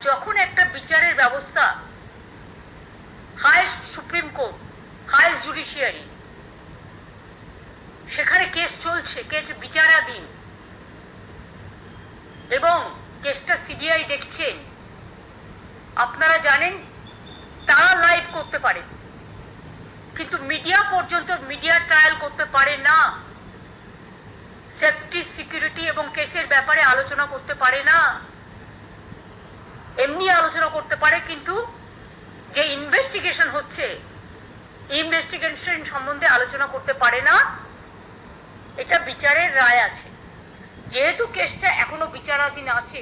যখন একটা বিচারের ব্যবস্থা highest supreme court highest judiciary, সেখানে কেস চলছে, কেস বিচারাধীন, এবং কেসটা সিবিআই দেখছেন আপনারা জানেন, তারা লাইভ করতে পারে। কিন্তু মিডিয়া পর্যন্ত, মিডিয়া ট্রায়াল করতে পারে না। সেফটি, সিকিউরিটি এবং কেসের ব্যাপারে আলোচনা করতে পারে না। এমনি আলোচনা করতে পারে, কিন্তু যে ইনভেস্টিগেশন হচ্ছে ইনভেস্টিগেশন সম্বন্ধে আলোচনা করতে পারে না, এটা বিচারের রায় আছে। যেহেতু কেসটা এখনও বিচারাধীন আছে,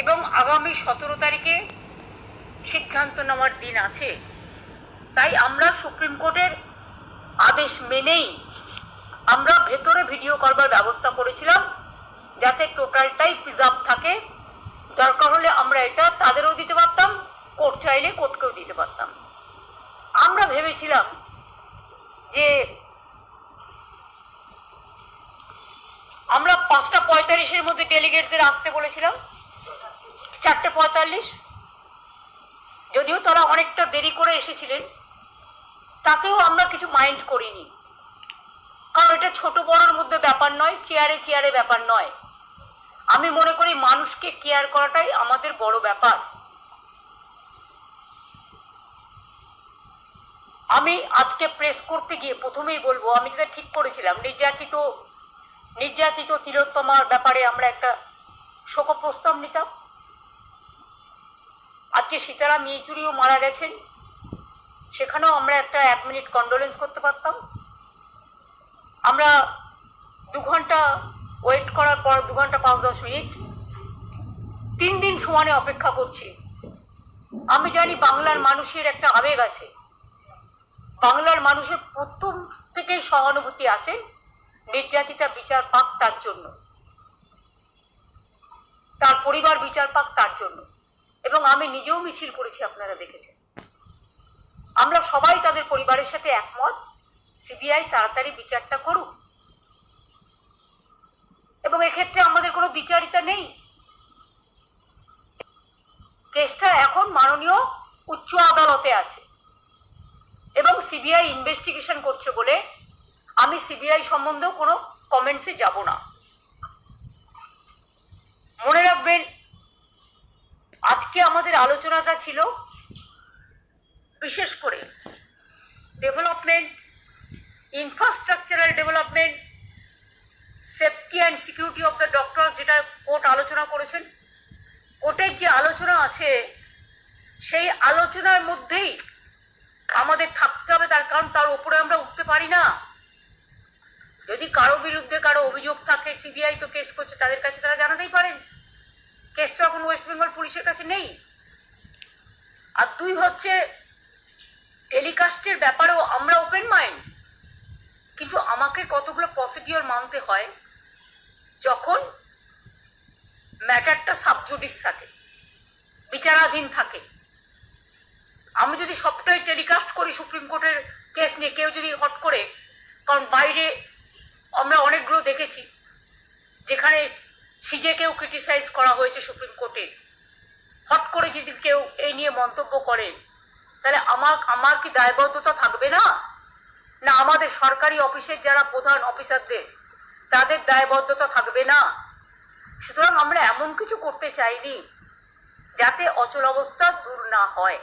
এবং আগামী সতেরো তারিখে সিদ্ধান্ত নেওয়ার দিন আছে, তাই আমরা সুপ্রিম কোর্টের আদেশ মেনেই আমরা ভেতরে ভিডিও করবার ব্যবস্থা করেছিলাম, যাতে টোটালটাই প্রিজার্ভ থাকে। দরকার হলে আমরা এটা তাদেরও দিতে পারতাম, কোর্ট চাইলে কোর্টকেও দিতে পারতাম। আমরা ভেবেছিলাম যে আমরা পাঁচটা পঁয়তাল্লিশের মধ্যে ডেলিগেটসের আসতে বলেছিলাম। চারটে পঁয়তাল্লিশ। যদিও তারা অনেকটা দেরি করে এসেছিলেন, তাতেও আমরা কিছু মাইন্ড করিনি। কারণ এটা ছোট বড়োর মধ্যে ব্যাপার নয়, চেয়ারে চেয়ারে ব্যাপার নয়। আমি মনে করি মানুষকে কেয়ার করাটাই আমাদের বড় ব্যাপার। আমি আজকে প্রেস করতে গিয়ে প্রথমেই বলব, আমি যেটা ঠিক করেছিলাম, নির্যাতিত নির্যাতিত তিলোত্তমার ব্যাপারে আমরা একটা শোক প্রস্তাব নিতাম। আজকে সীতারাম ইয়েচুরিও মারা গেছেন। সেখানেও আমরা একটা এক মিনিট কন্ডোলেন্স করতে পারতাম। আমরা দু ঘণ্টা ওয়েট করার পর দু ঘণ্টা পাঁচ দশ মিনিট। তিন দিন সমানে অপেক্ষা করছি। আমি জানি বাংলার মানুষের একটা আবেগ আছে। বাংলার মানুষের প্রথম থেকেই সহানুভূতি আছে নির্যাতিতা বিচার পাক তার জন্য। তার পরিবার বিচার পাক তার জন্য। এবং আমি নিজেও মিছিল করেছি, আপনারা দেখেছেন। আমরা সবাই তাদের পরিবারের সাথে একমত। সিবিআই তাড়াতাড়ি বিচারটা করুক। এক্ষেত্রে আমাদের কোনো বিচারিতা নেই? কেসটা এখন মাননীয় উচ্চ আদালতে আছে। এবং সিবিআই ইনভেস্টিগেশন করছে বলে আমি সিবিআই সম্বন্ধেও কোনো কমেন্টসে যাব না। মনে রাখবেন, আজকে আমাদের আলোচনাটা ছিল বিশেষ করে development infrastructural development safety and security of the doctor যেটা কোর্ট আলোচনা করেছেন। কোর্টের যে আলোচনা আছে, সেই আলোচনার মধ্যেই আমাদের থাকতে হবে, তার কারণ তার উপরে আমরা উঠতে পারি না। যদি কারও বিরুদ্ধে কারও অভিযোগ থাকে সিবিআই তো কেস করছে, তাদের কাছে তারা জানাতেই পারেন। কেস তো এখন ওয়েস্ট বেঙ্গল পুলিশের কাছে নেই। আর দুই হচ্ছে টেলিকাস্টের ব্যাপারেও আমরা ওপেন মাইন্ড কিন্তু আমাকে কতগুলো প্রসিডিওর মানতে হয় যখন ম্যাটারটা সাবজুডিস থাকে, বিচারাধীন থাকে। আমি যদি সবটাই টেলিকাস্ট করি সুপ্রিম কোর্টের কেস নিয়ে, কেউ যদি হট করে, কারণ বাইরে আমরা অনেকগুলো দেখেছি, যেখানে সিজেকেও ক্রিটিসাইজ করা হয়েছে সুপ্রিম কোর্টে। হট করে যদি কেউ এই নিয়ে মন্তব্য করে, তাহলে আমার আমার কি দায়বদ্ধতা থাকবে না? না, আমাদের সরকারি অফিসের যারা প্রধান অফিসারদের, তাদের দায়বদ্ধতা থাকবে না। সুতরাং আমরা এমন কিছু করতে চাইনি যাতে অচল অবস্থা দূর না হয়।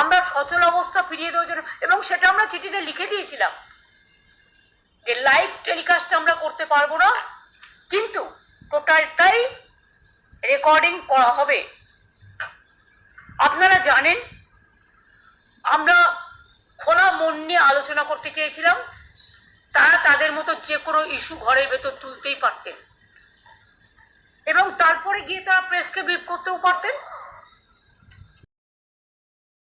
আমরা সচল অবস্থা ফিরিয়ে দেওয়ার জন্য, এবং সেটা আমরা চিঠিতে লিখে দিয়েছিলাম যে লাইভ টেলিকাস্ট আমরা করতে পারব না, কিন্তু টোটালটাই রেকর্ডিং করা হবে। আপনারা জানেন, আমরা মন নিয়ে আলোচনা করতে চেয়েছিলাম, তারা তাদের মতো যে কোনো ইস্যু ঘরের ভেতর তুলতেই পারতেন। এবং তারপরে গিয়ে তারা প্রেসকে বিপ করতেও পারতেন।